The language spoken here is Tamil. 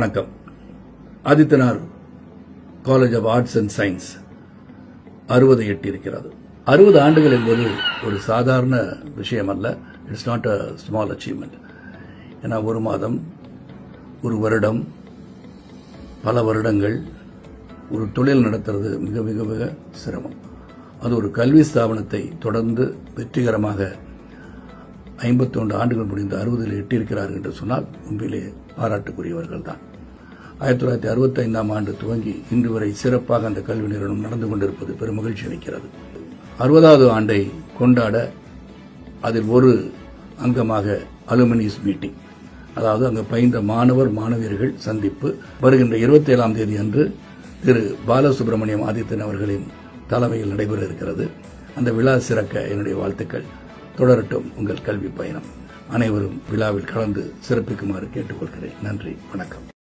வணக்கம். Adithanar college of arts and science அறுபதை எட்டியிருக்கிறது. அறுபது ஆண்டுகள் என்பது ஒரு சாதாரண விஷயம் அல்ல it's not a small achievement ஏன்னா ஒரு மாதம் ஒரு வருடம் பல வருடங்கள் ஒரு தொழில் நடத்துறது மிக மிக மிக சிரமம். அது ஒரு கல்வி ஸ்தாபனத்தை தொடர்ந்து வெற்றிகரமாக ஐம்பத்தொன்று ஆண்டுகள் முடிந்து அறுபதில் எட்டியிருக்கிறார்கள் என்று சொன்னால் உண்மையிலே பாராட்டுக்குரியவர்கள் தான் ஆயிரத்தி தொள்ளாயிரத்தி அறுபத்தி ஐந்தாம் ஆண்டு துவங்கி இன்று வரை சிறப்பாக அந்த கல்வி நிறுவனம் நடந்து கொண்டிருப்பது பெரும் மகிழ்ச்சி அளிக்கிறது. அறுபதாவது ஆண்டை கொண்டாட அதில் ஒரு அங்கமாக அலுமினிஸ் மீட்டிங் அதாவது அங்கு பயின்ற மாணவர் மாணவியர்கள் சந்திப்பு. வருகின்ற இருபத்தி ஏழாம் தேதி அன்று திரு பாலசுப்ரமணியம் ஆதித்தன் அவர்களின் தலைமையில் நடைபெற இருக்கிறது. அந்த விழா சிறக்க என்னுடைய வாழ்த்துக்கள். தொடரட்டும் உங்கள் கல்வி பயணம். அனைவரும் விழாவில் கலந்து சிறப்பிக்குமாறு கேட்டுக்கொள்கிறேன். நன்றி வணக்கம்.